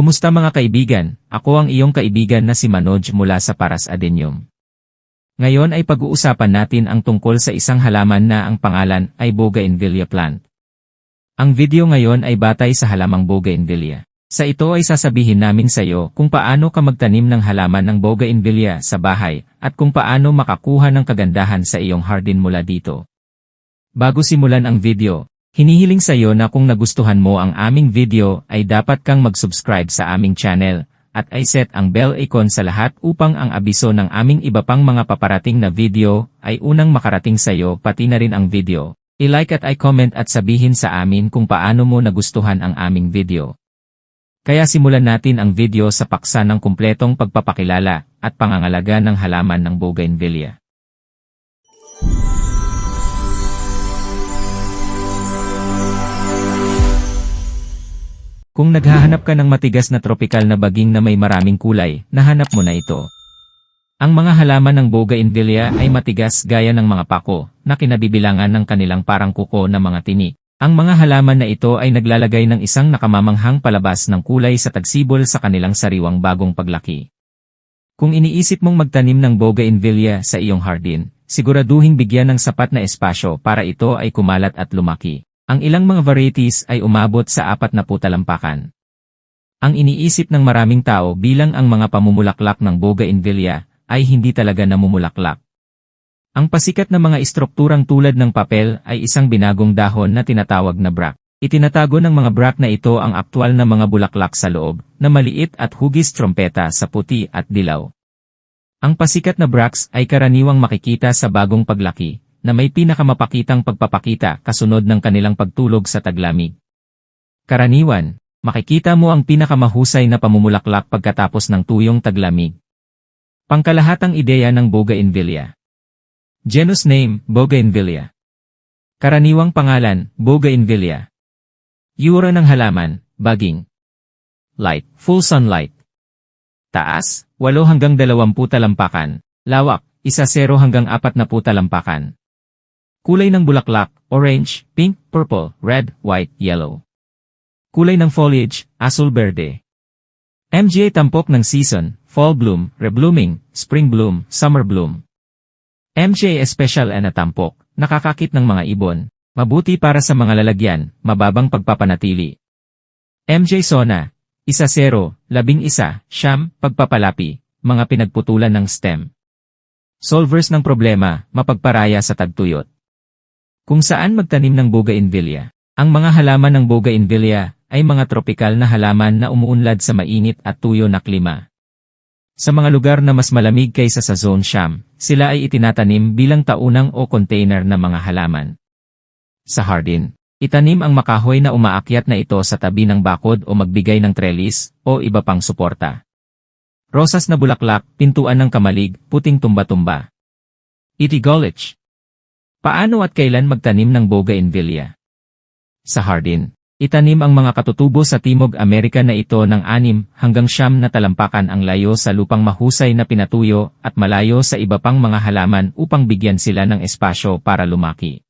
Kumusta mga kaibigan? Ako ang iyong kaibigan na si Manoj mula sa Paras Adenium. Ngayon ay pag-uusapan natin ang tungkol sa isang halaman na ang pangalan ay Bougainvillea plant. Ang video ngayon ay batay sa halamang Bougainvillea. Sa ito ay sasabihin namin sa iyo kung paano ka magtanim ng halaman ng Bougainvillea sa bahay at kung paano makakuha ng kagandahan sa iyong hardin mula dito. Bago simulan ang video, hinihiling sa iyo na kung nagustuhan mo ang aming video ay dapat kang mag-subscribe sa aming channel at ay set ang bell icon sa lahat upang ang abiso ng aming iba pang mga paparating na video ay unang makarating sa iyo pati na rin ang video. I-like at i-comment at sabihin sa amin kung paano mo nagustuhan ang aming video. Kaya simulan natin ang video sa paksa ng kumpletong pagpapakilala at pangangalaga ng halaman ng Bougainvillea. Kung naghahanap ka ng matigas na tropikal na baging na may maraming kulay, nahanap mo na ito. Ang mga halaman ng Bougainvillea ay matigas gaya ng mga pako, na kinabibilangan ng kanilang parang kuko na mga tini. Ang mga halaman na ito ay naglalagay ng isang nakamamanghang palabas ng kulay sa tagsibol sa kanilang sariwang bagong paglaki. Kung iniisip mong magtanim ng Bougainvillea sa iyong hardin, siguraduhing bigyan ng sapat na espasyo para ito ay kumalat at lumaki. Ang ilang mga varieties ay umabot sa apat na putalampakan. Ang iniisip ng maraming tao bilang ang mga pamumulaklak ng Bougainvillea ay hindi talaga namumulaklak. Ang pasikat na mga istrukturang tulad ng papel ay isang binagong dahon na tinatawag na bract. Itinatago ng mga bract na ito ang aktwal na mga bulaklak sa loob, na maliit at hugis trompeta sa puti at dilaw. Ang pasikat na bracts ay karaniwang makikita sa bagong paglaki, na may pinakamapakitang pagpapakita kasunod ng kanilang pagtulog sa taglamig. Karaniwan, makikita mo ang pinakamahusay na pamumulaklak pagkatapos ng tuyong taglamig. Pangkalahatang ideya ng Bougainvillea Genus name, Bougainvillea. Karaniwang pangalan, Bougainvillea. Yura ng halaman, baging. Light, full sunlight. Taas, 8 hanggang 20 talampakan. Lawak, 1-0 hanggang 40 talampakan. Kulay ng bulaklak, orange, pink, purple, red, white, yellow. Kulay ng foliage, asul-berde. MGA tampok ng season, fall bloom, reblooming, spring bloom, summer bloom. MJ Special na tampok, nakakakit ng mga ibon, mabuti para sa mga lalagyan, mababang pagpapanatili. MJ Sona, isa zero, labing isa, siyam, pagpapalapi, mga pinagputulan ng stem. Solvers ng problema, mapagparaya sa tagtuyot. Kung saan magtanim ng Bougainvillea. Ang mga halaman ng Bougainvillea ay mga tropikal na halaman na umuunlad sa mainit at tuyo na klima. Sa mga lugar na mas malamig kaysa sa Zone Sham, sila ay itinatanim bilang taunang o container na mga halaman. Sa hardin, itanim ang makahoy na umaakyat na ito sa tabi ng bakod o magbigay ng trellis o iba pang suporta. Rosas na bulaklak, pintuan ng kamalig, puting tumba-tumba. Itigolech. Paano at kailan magtanim ng Bougainvillea? Sa hardin, Itanim ang mga katutubo sa Timog Amerika na ito ng anim hanggang siyam na talampakan ang layo sa lupang mahusay na pinatuyo at malayo sa iba pang mga halaman upang bigyan sila ng espasyo para lumaki.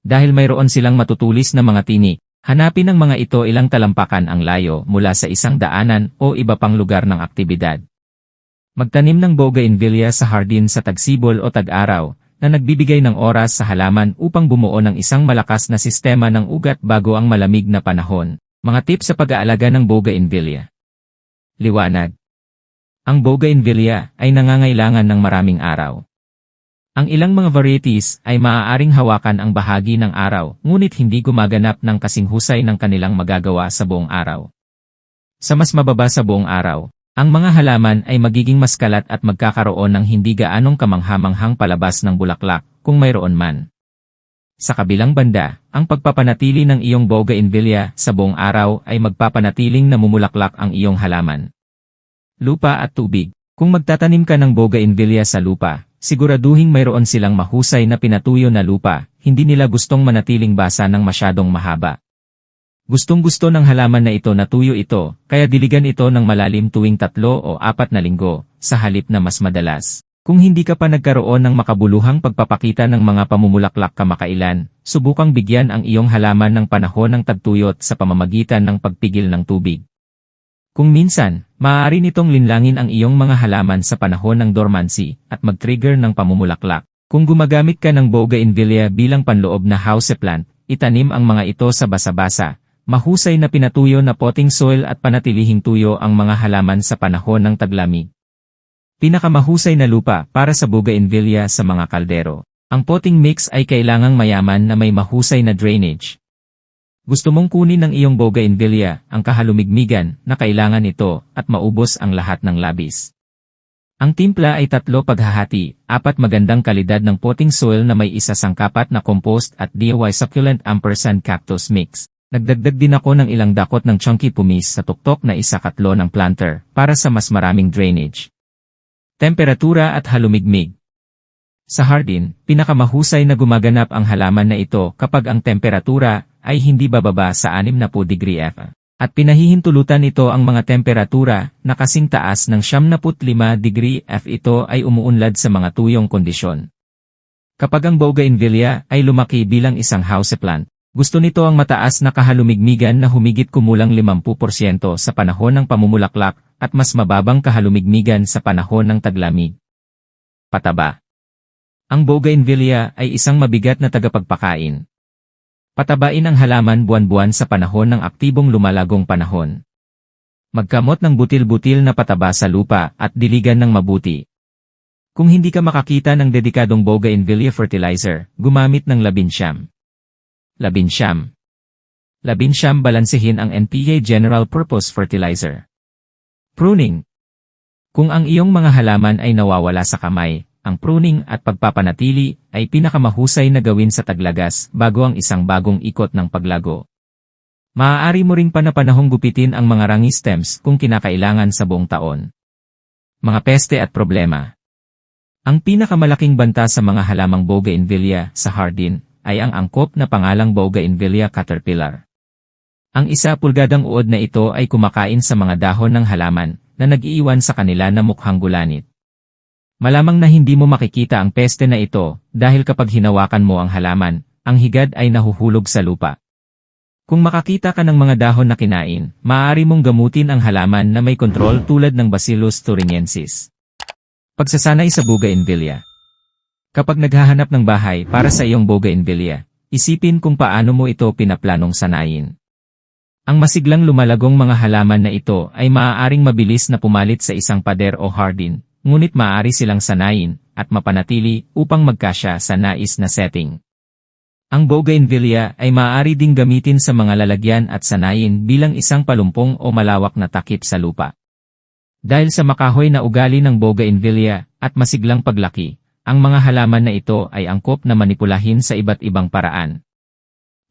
Dahil mayroon silang matutulis na mga tini, hanapin ng mga ito ilang talampakan ang layo mula sa isang daanan o iba pang lugar ng aktibidad. Magtanim ng bougainvillea sa hardin sa tagsibol o tag-araw, na nagbibigay ng oras sa halaman upang bumuo ng isang malakas na sistema ng ugat bago ang malamig na panahon. Mga tips sa pag-aalaga ng Bougainvillea. Liwanag. Ang Bougainvillea ay nangangailangan ng maraming araw. Ang ilang mga varieties ay maaaring hawakan ang bahagi ng araw, ngunit hindi gumaganap ng kasing husay ng kanilang magagawa sa buong araw. Sa mas mababa sa buong araw, ang mga halaman ay magiging mas kalat at magkakaroon ng hindi gaanong kamanghamanghang palabas ng bulaklak, kung mayroon man. Sa kabilang banda, ang pagpapanatili ng iyong bougainvillea sa buong araw ay magpapanatiling namumulaklak ang iyong halaman. Lupa at tubig. Kung magtatanim ka ng bougainvillea sa lupa, siguraduhing mayroon silang mahusay na pinatuyo na lupa, hindi nila gustong manatiling basa ng masyadong mahaba. Gustong-gusto ng halaman na ito na tuyo ito, kaya diligan ito ng malalim tuwing tatlo o apat na linggo, sa halip na mas madalas. Kung hindi ka pa nagkaroon ng makabuluhang pagpapakita ng mga pamumulaklak kamakailan, subukang bigyan ang iyong halaman ng panahon ng tagtuyot sa pamamagitan ng pagpigil ng tubig. Kung minsan, maaari nitong linlangin ang iyong mga halaman sa panahon ng dormancy at mag-trigger ng pamumulaklak. Kung gumagamit ka ng bougainvillea bilang panloob na houseplant, itanim ang mga ito sa basa-basa. Mahusay na pinatuyo na potting soil at panatilihing tuyo ang mga halaman sa panahon ng taglamig. Pinakamahusay na lupa para sa bougainvillea sa mga kaldero. Ang potting mix ay kailangang mayaman na may mahusay na drainage. Gusto mong kunin ng iyong bougainvillea ang kahalumigmigan na kailangan ito at maubos ang lahat ng labis. Ang timpla ay tatlo paghahati, apat magandang kalidad ng potting soil na may isa sangkapat na compost at DIY succulent ampersand cactus mix. Nagdagdag din ako ng ilang dakot ng chunky pumis sa tuktok na isa katlo ng planter para sa mas maraming drainage. Temperatura at halumigmig. Sa hardin, pinakamahusay na gumaganap ang halaman na ito kapag ang temperatura ay hindi bababa sa 60 degree F. At pinahihintulutan ito ang mga temperatura na kasing taas ng 75 degree F ito ay umuunlad sa mga tuyong kondisyon. Kapag ang bougainvillea ay lumaki bilang isang houseplant, gusto nito ang mataas na kahalumigmigan na humigit kumulang 50% sa panahon ng pamumulaklak at mas mababang kahalumigmigan sa panahon ng taglamig. Pataba Ang bougainvillea ay isang mabigat na tagapagpakain. Patabain ang halaman buwan-buwan sa panahon ng aktibong lumalagong panahon. Magkamot ng butil-butil na pataba sa lupa at diligan ng mabuti. Kung hindi ka makakita ng dedikadong bougainvillea fertilizer, gumamit ng labinsyam. Labinsyam. Labinsyam balansehin ang NPA General Purpose Fertilizer. Pruning. Kung ang iyong mga halaman ay nawawala sa kamay, ang pruning at pagpapanatili ay pinakamahusay na gawin sa taglagas bago ang isang bagong ikot ng paglago. Maaari mo ring panapanahong gupitin ang mga rangi stems kung kinakailangan sa buong taon. Mga peste at problema. Ang pinakamalaking banta sa mga halamang bougainvillea sa hardin ay ang angkop na pangalang bougainvillea caterpillar. Ang isa pulgadang uod na ito ay kumakain sa mga dahon ng halaman na nag-iiwan sa kanila na mukhang gulanit. Malamang na hindi mo makikita ang peste na ito dahil kapag hinawakan mo ang halaman, ang higad ay nahuhulog sa lupa. Kung makakita ka ng mga dahon na kinain, maaari mong gamutin ang halaman na may kontrol tulad ng Bacillus thuringiensis. Pagsasanay sa bougainvillea. Kapag naghahanap ng bahay para sa iyong bougainvillea, isipin kung paano mo ito pinaplanong sanayin. Ang masiglang lumalagong mga halaman na ito ay maaaring mabilis na pumalit sa isang pader o hardin, ngunit maaari silang sanayin at mapanatili upang magkasya sa nais na setting. Ang bougainvillea ay maaari ding gamitin sa mga lalagyan at sanayin bilang isang palumpong o malawak na takip sa lupa. Dahil sa makahoy na ugali ng bougainvillea at masiglang paglaki, ang mga halaman na ito ay angkop na manipulahin sa iba't ibang paraan.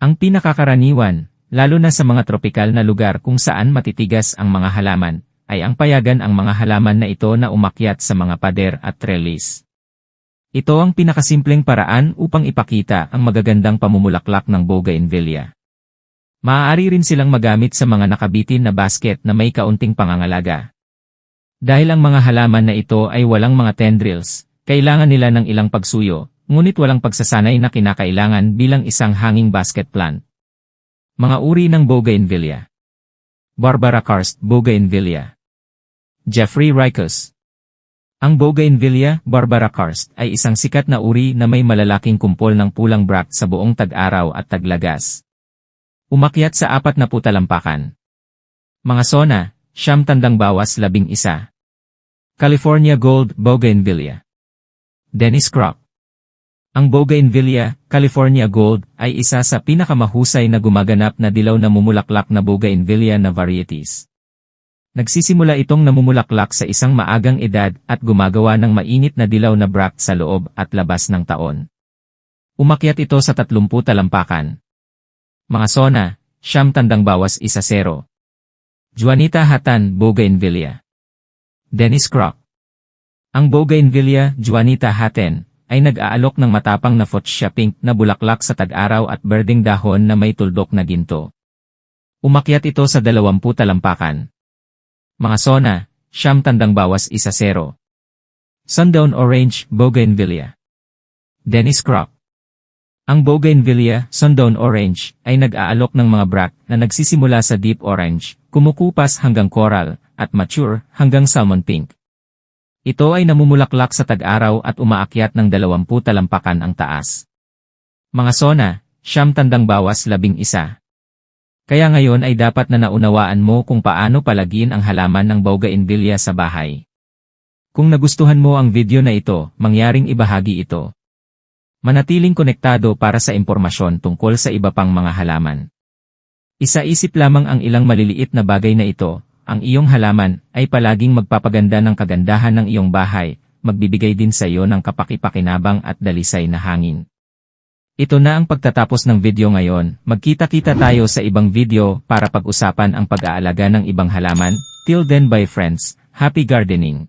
Ang pinakakaraniwan, lalo na sa mga tropikal na lugar kung saan matitigas ang mga halaman, ay ang payagan ang mga halaman na ito na umakyat sa mga pader at trellis. Ito ang pinakasimpleng paraan upang ipakita ang magagandang pamumulaklak ng bougainvillea. Maaari rin silang magamit sa mga nakabitin na basket na may kaunting pangangalaga. Dahil ang mga halaman na ito ay walang mga tendrils, kailangan nila ng ilang pagsuyo, ngunit walang pagsasanay na kinakailangan bilang isang hanging basket plant. Mga uri ng bougainvillea Barbara Karst Bougainvillea Jeffrey Rikos Ang Bougainvillea Barbara Karst ay isang sikat na uri na may malalaking kumpol ng pulang bract sa buong tag-araw at taglagas. Umakyat sa apat na putalampakan. Mga sona, siyam tandang bawas labing isa. California Gold Bougainvillea Dennis Crock Ang Bougainvillea, California Gold, ay isa sa pinakamahusay na gumaganap na dilaw na mumulaklak na Bougainvillea na varieties. Nagsisimula itong namumulaklak sa isang maagang edad at gumagawa ng mainit na dilaw na bract sa loob at labas ng taon. Umakyat ito sa 30 talampakan. Mga sona, siyam tandang bawas isa zero. Juanita Hatan Bougainvillea Dennis Crock Ang Bougainvillea Juanita Hatten ay nag-aalok ng matapang na fuchsia pink na bulaklak sa tag-araw at berding dahon na may tuldok na ginto. Umakyat ito sa 20 talampakan. Mga sona, siyam tandang bawas isa zero. Sundown Orange, Bougainvillea. Dennis Crock. Ang Bougainvillea, Sundown Orange, ay nag-aalok ng mga bract na nagsisimula sa deep orange, kumukupas hanggang coral, at mature hanggang salmon pink. Ito ay namumulaklak sa tag-araw at umaakyat ng 20 talampakan ang taas. Mga sona, siyam tandang bawas labing isa. Kaya ngayon ay dapat na naunawaan mo kung paano palagin ang halaman ng Bougainvillea sa bahay. Kung nagustuhan mo ang video na ito, mangyaring ibahagi ito. Manatiling konektado para sa impormasyon tungkol sa iba pang mga halaman. Isa-isip lamang ang ilang maliliit na bagay na ito, ang iyong halaman ay palaging magpapaganda ng kagandahan ng iyong bahay, magbibigay din sa iyo ng kapakipakinabang at dalisay na hangin. Ito na ang pagtatapos ng video ngayon, magkita-kita tayo sa ibang video para pag-usapan ang pag-aalaga ng ibang halaman, till then bye friends, happy gardening!